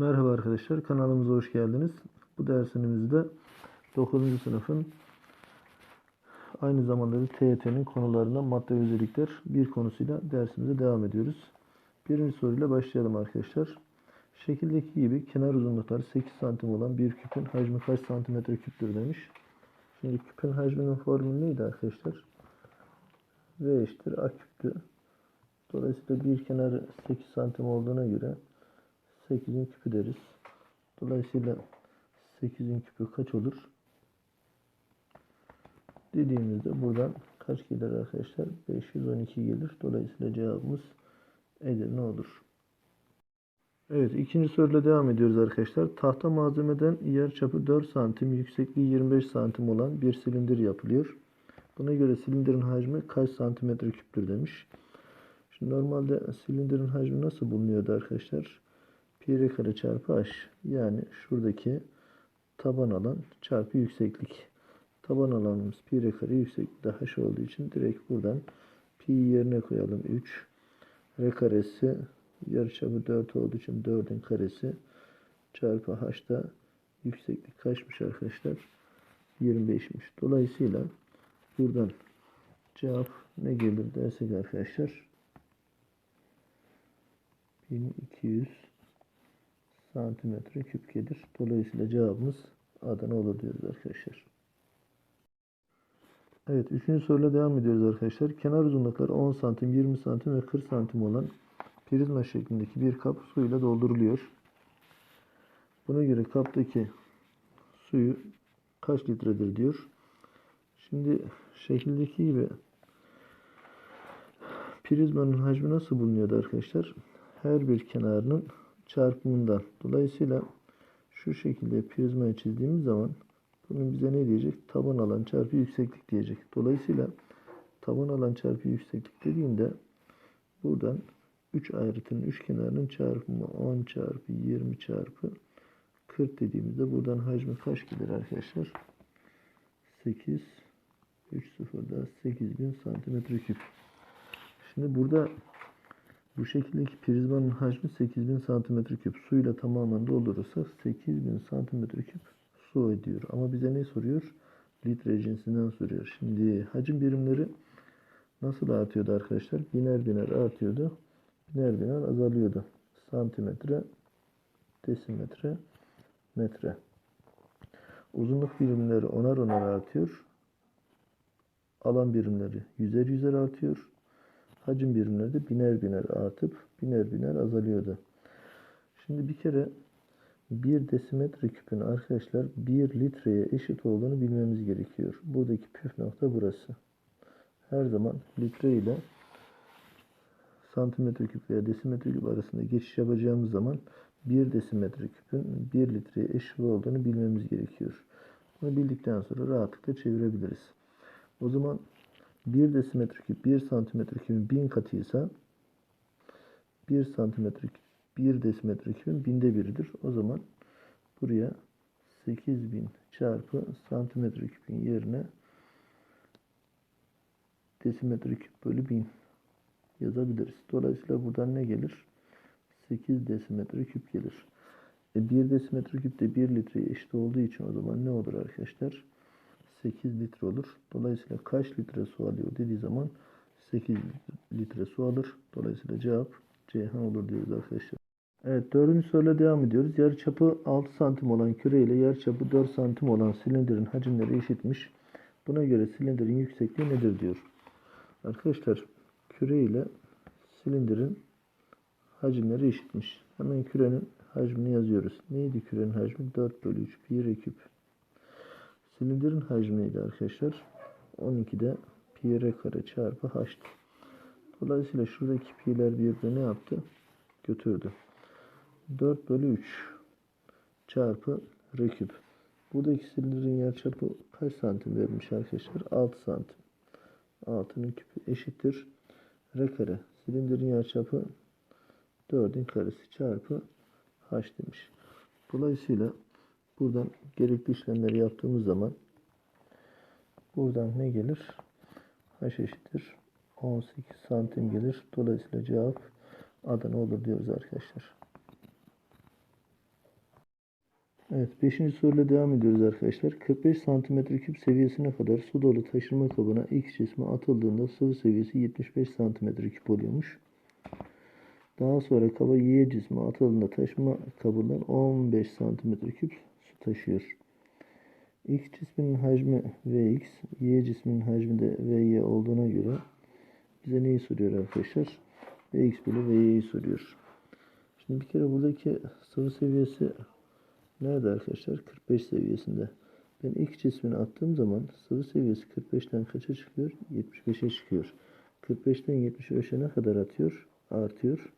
Merhaba arkadaşlar, kanalımıza hoş geldiniz. Bu dersimizde 9. sınıfın aynı zamanda da TYT'nin konularından madde özellikler bir konusuyla dersimize devam ediyoruz. Birinci soruyla başlayalım arkadaşlar. Şekildeki gibi kenar uzunlukları 8 santim olan bir küpün hacmi kaç santimetre küptür demiş. Şimdi küpün hacminin formülü neydi arkadaşlar? V eşittir A küptü. Dolayısıyla bir kenarı 8 santim olduğuna göre 8'in küpü deriz. Dolayısıyla 8'in küpü kaç olur? Dediğimizde buradan kaç gelir arkadaşlar? 512 gelir. Dolayısıyla cevabımız Edirne olur. Evet ikinci soruyla devam ediyoruz arkadaşlar. Tahta malzemeden yer çapı 4 santim, yüksekliği 25 santim olan bir silindir yapılıyor. Buna göre silindirin hacmi kaç santimetre küptür demiş. Şimdi normalde silindirin hacmi nasıl bulunuyordu arkadaşlar? Pi r kare çarpı h. Yani şuradaki taban alan çarpı yükseklik. Taban alanımız pi kare yüksekliği de h olduğu için direkt buradan pi yerine koyalım 3. R karesi yarıçapı 4 olduğu için 4'ün karesi çarpı h da yükseklik kaçmış arkadaşlar? 25'miş. Dolayısıyla buradan cevap ne gelir dersek arkadaşlar 1200 santimetre küp gelir. Dolayısıyla cevabımız Adana olur diyoruz arkadaşlar. Evet, üçüncü soruyla devam ediyoruz arkadaşlar. Kenar uzunlukları 10 santim, 20 santim ve 40 santim olan prizma şeklindeki bir kap suyla dolduruluyor. Buna göre kaptaki suyu kaç litredir diyor. Şimdi şekildeki gibi prizmanın hacmi nasıl bulunuyordu arkadaşlar? Her bir kenarının çarpımından. Dolayısıyla şu şekilde prizmayı çizdiğimiz zaman bunun bize ne diyecek? Taban alan çarpı yükseklik diyecek. Dolayısıyla taban alan çarpı yükseklik dediğinde buradan 3 ayrıtının 3 kenarının çarpımı 10 çarpı 20 çarpı 40 dediğimizde buradan hacmi kaç gelir arkadaşlar? 8 3 sıfırda 8000 santimetre küp. Şimdi burada bu şekildeki prizmanın hacmi 8000 santimetre küp. Suyla tamamen doldurursa 8000 santimetre küp su ediyor. Ama bize ne soruyor? Litre cinsinden soruyor. Şimdi hacim birimleri nasıl artıyordu arkadaşlar? Biner biner artıyordu. Biner biner azalıyordu. Santimetre, desimetre, metre. Uzunluk birimleri onar onar artıyor. Alan birimleri yüzer yüzer artıyor hacim birimleri de biner biner artıp biner biner azalıyordu. Şimdi bir kere 1 desimetre küpün arkadaşlar 1 litreye eşit olduğunu bilmemiz gerekiyor. Buradaki püf nokta burası. Her zaman litre ile santimetre küp veya desimetre küp arasında geçiş yapacağımız zaman 1 desimetre küpün 1 litreye eşit olduğunu bilmemiz gerekiyor. Bunu bildikten sonra rahatlıkla çevirebiliriz. O zaman 1 desimetre küp 1 santimetre küpün 1000 katıysa 1 santimetre küp 1 desimetre küpün binde biridir. O zaman buraya 8000 çarpı santimetre küpün yerine desimetre küp bölü 1000 yazabiliriz. Dolayısıyla buradan ne gelir? 8 desimetre küp gelir. E 1 desimetre küp de 1 litreye eşit olduğu için o zaman ne olur arkadaşlar? 8 litre olur. Dolayısıyla kaç litre su alıyor dediği zaman 8 litre su alır. Dolayısıyla cevap Ceyhan olur diyoruz arkadaşlar. Evet dördüncü soruyla devam ediyoruz. Yarıçapı 6 santim olan küre ile yarıçapı 4 santim olan silindirin hacimleri eşitmiş. Buna göre silindirin yüksekliği nedir diyor. Arkadaşlar küre ile silindirin hacimleri eşitmiş. Hemen kürenin hacmini yazıyoruz. Neydi kürenin hacmi? 4 bölü 3 pi küp. Silindirin hacmi neydi arkadaşlar? 12'de pi r kare çarpı h'tı. Dolayısıyla şuradaki pi'ler birbirine ne yaptı? Götürdü. 4 bölü 3 çarpı r küp. Buradaki silindirin yarıçapı kaç santim verilmiş arkadaşlar? 6 santim. 6'nın küpü eşittir. R kare. Silindirin yarıçapı 4'ün karesi çarpı h demiş. Dolayısıyla buradan gerekli işlemleri yaptığımız zaman buradan ne gelir? H eşittir. 18 santim gelir. Dolayısıyla cevap Adana olur diyoruz arkadaşlar. Evet 5. soruyla devam ediyoruz arkadaşlar. 45 santimetre küp seviyesine kadar su dolu taşırma kabına X cismi atıldığında sıvı seviyesi 75 santimetre küp oluyormuş. Daha sonra kaba Y cismi atıldığında taşıma kabından 15 santimetre küp su taşıyor. X cisminin hacmi Vx, Y cisminin hacmi de Vy olduğuna göre bize neyi soruyor arkadaşlar? Vx bölü Vy'yi soruyor. Şimdi bir kere buradaki sıvı seviyesi nerede arkadaşlar? 45 seviyesinde. Ben X cismini attığım zaman sıvı seviyesi 45'ten kaça çıkıyor? 75'e çıkıyor. 45'ten 75'e ne kadar atıyor? Artıyor.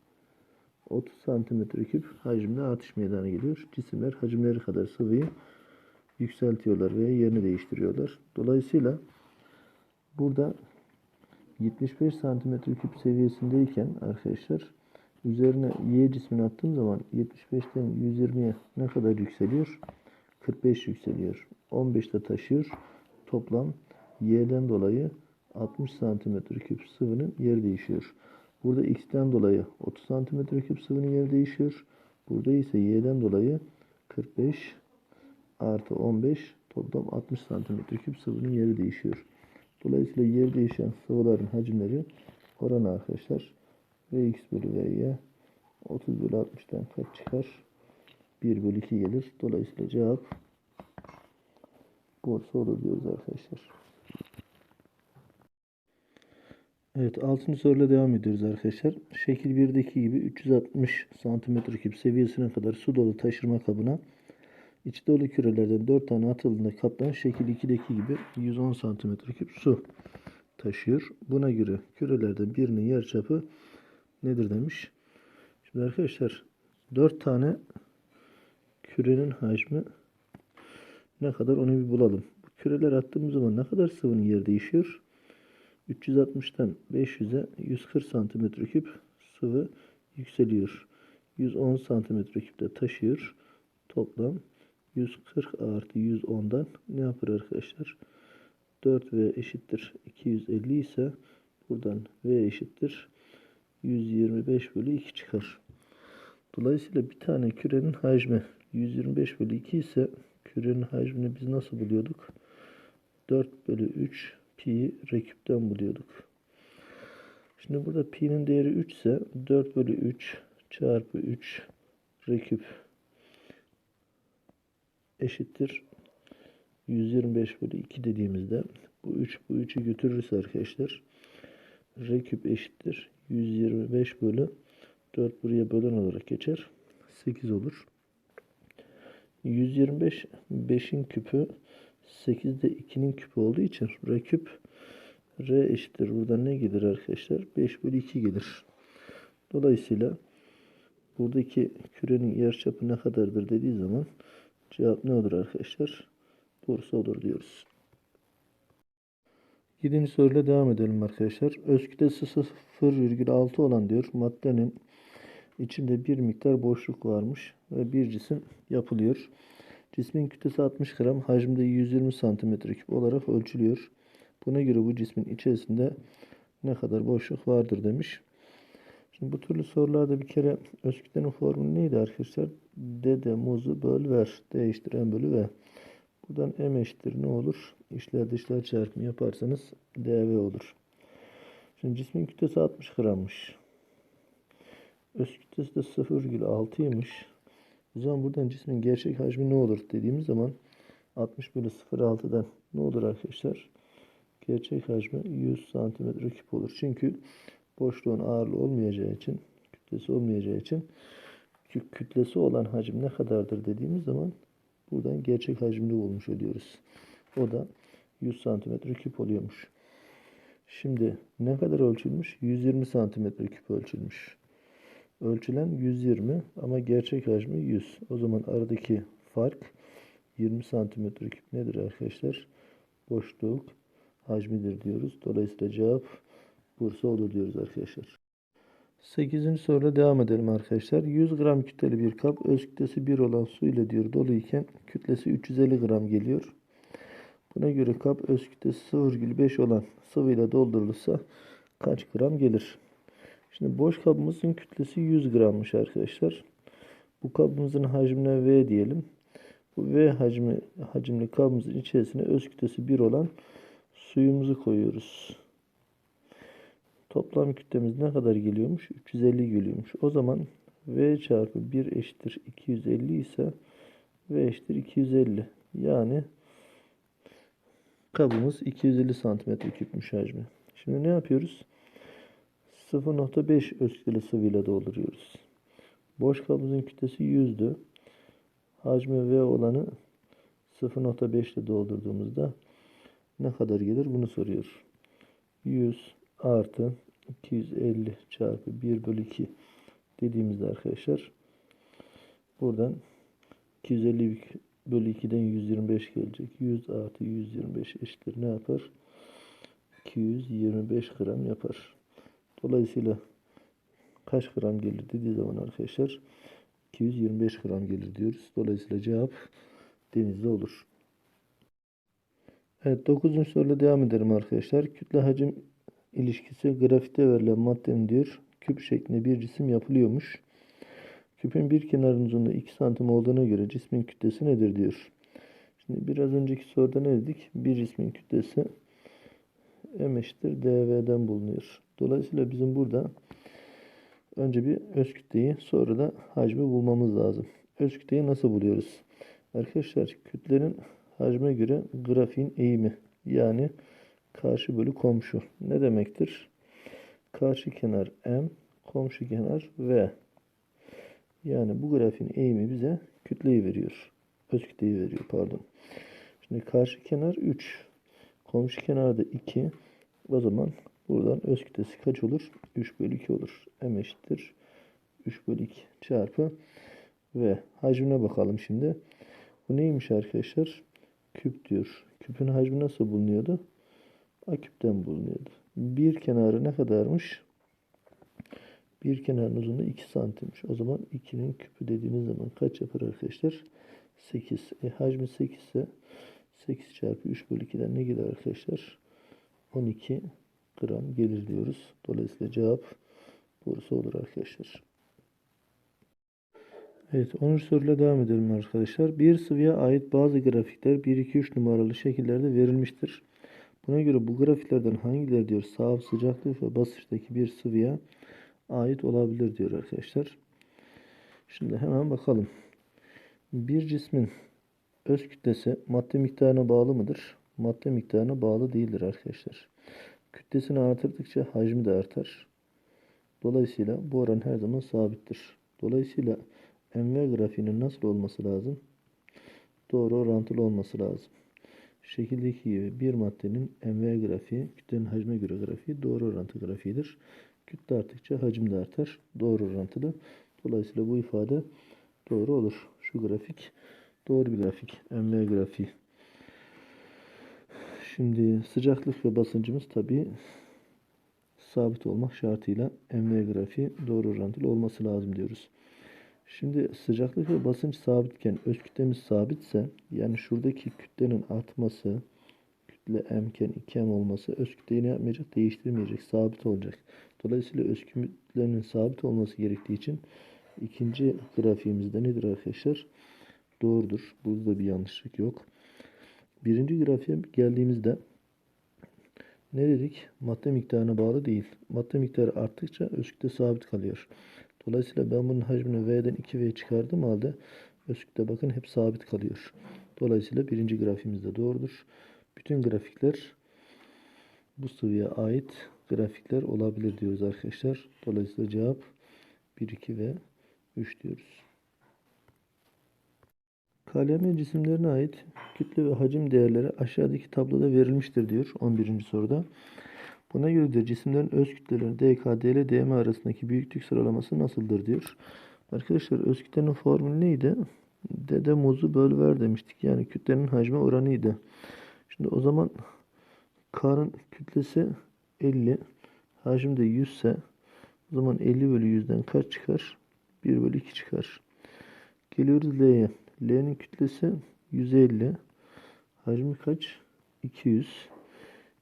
30 santimetre küp hacimde artış meydana geliyor. Cisimler hacimleri kadar sıvıyı yükseltiyorlar ve yerini değiştiriyorlar. Dolayısıyla burada 75 santimetre küp seviyesindeyken arkadaşlar üzerine Y cismini attığım zaman 75'ten 120'ye ne kadar yükseliyor? 45 yükseliyor. 15'te taşıyor. Toplam Y'den dolayı 60 santimetre küp sıvının yeri değişiyor. Burada X'ten dolayı 30 santimetre küp sıvının yeri değişiyor. Burada ise Y'den dolayı 45 artı 15 toplam 60 santimetre küp sıvının yeri değişiyor. Dolayısıyla yer değişen sıvıların hacimleri oranı arkadaşlar Vx bölü Vy 30 bölü 60'tan kaç çıkar? 1 bölü 2 gelir. Dolayısıyla cevap Bursa olur diyoruz arkadaşlar. Evet 6. soruyla devam ediyoruz arkadaşlar. Şekil 1'deki gibi 360 santimetre küp seviyesine kadar su dolu taşırma kabına içi dolu kürelerden 4 tane atıldığında kaptan şekil 2'deki gibi 110 santimetre küp su taşıyor. Buna göre kürelerden birinin yarıçapı nedir demiş. Şimdi arkadaşlar 4 tane kürenin hacmi ne kadar onu bir bulalım. Bu küreler attığımız zaman ne kadar sıvının yeri değişiyor? 360'tan 500'e 140 santimetre küp sıvı yükseliyor. 110 santimetre küp de taşıyor. Toplam 140 artı 110'dan ne yapar arkadaşlar? 4V eşittir 250 ise buradan V eşittir 125 bölü 2 çıkar. Dolayısıyla bir tane kürenin hacmi 125 bölü 2 ise kürenin hacmini biz nasıl buluyorduk? 4 bölü 3 pi reküpten buluyorduk. Şimdi burada pi'nin değeri 3 ise 4 bölü 3 çarpı 3 reküp eşittir 125 bölü 2 dediğimizde bu 3 bu 3'ü götürürse arkadaşlar. Reküp eşittir 125 bölü 4 buraya bölen olarak geçer. 8 olur. 125 5'in küpü 8 de 2'nin küpü olduğu için R küp R eşittir. Burada ne gelir arkadaşlar? 5 bölü 2 gelir. Dolayısıyla buradaki kürenin yarıçapı ne kadardır dediği zaman cevap ne olur arkadaşlar? Bursa olur diyoruz. 7. soruyla devam edelim arkadaşlar. Öz kütlesi 0,6 olan diyor maddenin içinde bir miktar boşluk varmış ve bir cisim yapılıyor. Cismin kütlesi 60 gram, hacminde 120 santimetre küp olarak ölçülüyor. Buna göre bu cismin içerisinde ne kadar boşluk vardır demiş. Şimdi bu türlü sorularda bir kere öz kütlenin formülü neydi arkadaşlar? Dede muzu böl ver. Değiştiren bölü ve buradan m eşittir ne olur? İşler dışlar çarpımı yaparsanız dv olur. Şimdi cismin kütlesi 60 grammış. Öz kütlesi de 0,6'ymış. O zaman buradan cismin gerçek hacmi ne olur dediğimiz zaman 60 bölü 0,6'dan ne olur arkadaşlar? Gerçek hacmi 100 santimetre küp olur. Çünkü boşluğun ağırlığı olmayacağı için, kütlesi olmayacağı için kütlesi olan hacim ne kadardır dediğimiz zaman buradan gerçek hacmini bulmuş oluyoruz. O da 100 santimetre küp oluyormuş. Şimdi ne kadar ölçülmüş? 120 santimetre küp ölçülmüş. Ölçülen 120 ama gerçek hacmi 100. O zaman aradaki fark 20 santimetre küp nedir arkadaşlar? Boşluk hacmidir diyoruz. Dolayısıyla cevap Bursa olur diyoruz arkadaşlar. 8. soruyla devam edelim arkadaşlar. 100 gram kütleli bir kap öz kütlesi 1 olan su ile diyor dolu iken kütlesi 350 gram geliyor. Buna göre kap öz kütlesi 0,5 olan sıvıyla doldurulursa kaç gram gelir? Şimdi boş kabımızın kütlesi 100 grammış arkadaşlar. Bu kabımızın hacmine V diyelim. Bu V hacmi hacimli kabımızın içerisine öz kütlesi 1 olan suyumuzu koyuyoruz. Toplam kütlemiz ne kadar geliyormuş? 350 geliyormuş. O zaman V çarpı 1 eşittir 250 ise V eşittir 250. Yani kabımız 250 santimetre küpmüş hacmi. Şimdi ne yapıyoruz? 0.5 öz kütleli sıvıyla dolduruyoruz. Boş kabımızın kütlesi 100'dü. Hacmi V olanı 0.5 ile doldurduğumuzda ne kadar gelir bunu soruyor. 100 artı 250 çarpı 1 bölü 2 dediğimizde arkadaşlar buradan 250 bölü 2'den 125 gelecek. 100 artı 125 eşittir ne yapar? 225 gram yapar. Dolayısıyla kaç gram gelir dediği zaman arkadaşlar 225 gram gelir diyoruz. Dolayısıyla cevap denizde olur. Evet 9. soruyla devam edelim arkadaşlar. Kütle hacim ilişkisi grafikte verilen maddenin diyor küp şeklinde bir cisim yapılıyormuş. Küpün bir kenarının uzunluğu 2 santim olduğuna göre cismin kütlesi nedir diyor. Şimdi biraz önceki soruda ne dedik? Bir cismin kütlesi m eşittir dv'den bulunuyor. Dolayısıyla bizim burada önce bir öz kütleyi sonra da hacmi bulmamız lazım. Öz kütleyi nasıl buluyoruz? Arkadaşlar kütlenin hacme göre grafiğin eğimi yani karşı bölü komşu ne demektir? Karşı kenar m, komşu kenar v. Yani bu grafiğin eğimi bize kütleyi veriyor. Öz kütleyi veriyor pardon. Şimdi karşı kenar 3. Komşu kenarda 2. O zaman buradan öz kütlesi kaç olur? 3 bölü 2 olur. M eşittir. 3 bölü 2 çarpı ve hacmine bakalım şimdi. Bu neymiş arkadaşlar? Küp diyor. Küpün hacmi nasıl bulunuyordu? A küpten bulunuyordu. Bir kenarı ne kadarmış? Bir kenarın uzunluğu 2 santimmiş. O zaman 2'nin küpü dediğiniz zaman kaç yapar arkadaşlar? 8. E, hacmi 8 ise 8 çarpı 3 bölü 2'den ne gelir arkadaşlar? 12 gram gelir diyoruz. Dolayısıyla cevap burası olur arkadaşlar. Evet 10. soruyla devam edelim arkadaşlar. Bir sıvıya ait bazı grafikler 1-2-3 numaralı şekillerde verilmiştir. Buna göre bu grafiklerden hangileri diyor sağ sıcaklık ve basınçtaki bir sıvıya ait olabilir diyor arkadaşlar. Şimdi hemen bakalım. Bir cismin öz kütlesi madde miktarına bağlı mıdır? Madde miktarına bağlı değildir arkadaşlar. Kütlesini artırdıkça hacmi de artar. Dolayısıyla bu oran her zaman sabittir. Dolayısıyla MV grafiğinin nasıl olması lazım? Doğru orantılı olması lazım. Şekildeki gibi bir maddenin MV grafiği, kütlenin hacme göre grafiği doğru orantı grafiğidir. Kütle arttıkça hacim de artar. Doğru orantılı. Dolayısıyla bu ifade doğru olur. Şu grafik doğru bir grafik. MV grafiği. Şimdi sıcaklık ve basıncımız tabi sabit olmak şartıyla MV grafiği doğru orantılı olması lazım diyoruz. Şimdi sıcaklık ve basınç sabitken öz kütlemiz sabitse yani şuradaki kütlenin artması kütle m iken 2m olması öz kütleyi ne yapmayacak? Değiştirmeyecek. Sabit olacak. Dolayısıyla öz kütlenin sabit olması gerektiği için ikinci grafiğimizde nedir arkadaşlar? Doğrudur. Burada bir yanlışlık yok. Birinci grafiğe geldiğimizde ne dedik? Madde miktarına bağlı değil. Madde miktarı arttıkça öz kütle sabit kalıyor. Dolayısıyla ben bunun hacmini V'den 2V çıkardığım halde öz kütle bakın hep sabit kalıyor. Dolayısıyla birinci grafiğimiz de doğrudur. Bütün grafikler bu sıvıya ait grafikler olabilir diyoruz arkadaşlar. Dolayısıyla cevap 1, 2 ve 3 diyoruz. KLM cisimlerine ait kütle ve hacim değerleri aşağıdaki tabloda verilmiştir diyor 11. soruda. Buna göre de cisimlerin öz kütleleri dk, dl, dm arasındaki büyüklük sıralaması nasıldır diyor. Arkadaşlar öz kütlenin formülü neydi? Dede muzu böl ver demiştik. Yani kütlenin hacmi oranıydı. Şimdi o zaman K'nın kütlesi 50. Hacim de 100 ise o zaman 50 bölü 100'den kaç çıkar? 1 bölü 2 çıkar. Geliyoruz L'ye. L'nin kütlesi 150. Hacmi kaç? 200.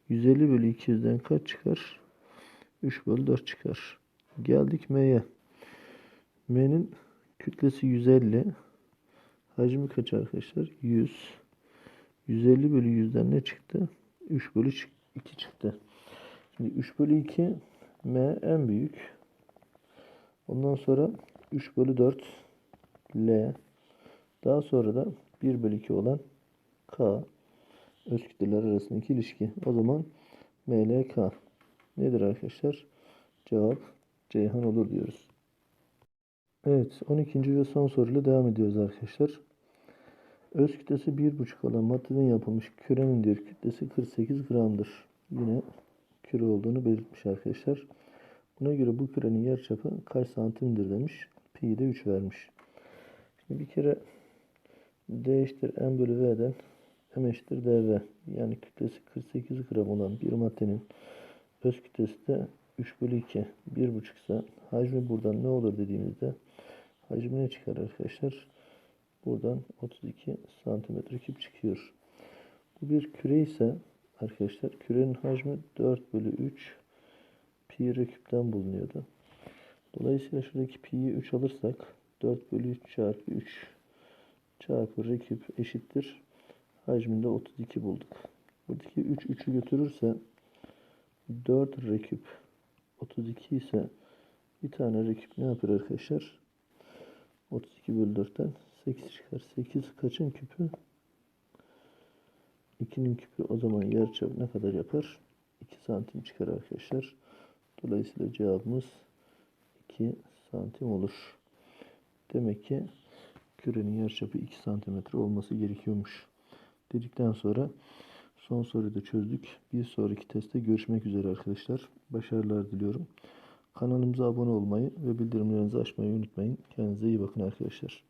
150 bölü 200'den kaç çıkar? 3 bölü 4 çıkar. Geldik M'ye. M'nin kütlesi 150. Hacmi kaç arkadaşlar? 100. 150 bölü 100'den ne çıktı? 3 bölü 2 çıktı. Şimdi 3 bölü 2 M en büyük. Ondan sonra 3 bölü 4 L. Daha sonra da 1 bölü 2 olan K. Öz kütleler arasındaki ilişki. O zaman MLK nedir arkadaşlar? Cevap Ceyhan olur diyoruz. Evet 12. ve son soruyla devam ediyoruz arkadaşlar. Öz kütlesi 1,5 olan maddeden yapılmış kürenin diyor kütlesi 48 gramdır. Yine küre olduğunu belirtmiş arkadaşlar. Buna göre bu kürenin yarıçapı kaç santimdir demiş. Pi'yi de 3 vermiş. Şimdi bir kere D eşittir M bölü V'den M eşittir dV. Yani kütlesi 48 gram olan bir maddenin öz kütlesi de 3 bölü 2. 1,5 ise hacmi buradan ne olur dediğimizde hacmi ne çıkar arkadaşlar? Buradan 32 santimetre küp çıkıyor. Bu bir küre ise arkadaşlar kürenin hacmi 4 bölü 3 pi r küpten bulunuyordu. Dolayısıyla şuradaki pi'yi 3 alırsak 4 bölü 3 çarpı 3 çarpı r küp eşittir. Hacminde 32 bulduk. Buradaki 3 3'ü götürürse 4 r küp 32 ise bir tane r küp ne yapar arkadaşlar? 32 bölü 4'ten 8 çıkar. 8 kaçın küpü? 2'nin küpü o zaman yarıçap ne kadar yapar? 2 santim çıkar arkadaşlar. Dolayısıyla cevabımız 2 santim olur. Demek ki kürenin yarıçapı 2 santimetre olması gerekiyormuş. Dedikten sonra son soruyu da çözdük. Bir sonraki testte görüşmek üzere arkadaşlar. Başarılar diliyorum. Kanalımıza abone olmayı ve bildirimlerinizi açmayı unutmayın. Kendinize iyi bakın arkadaşlar.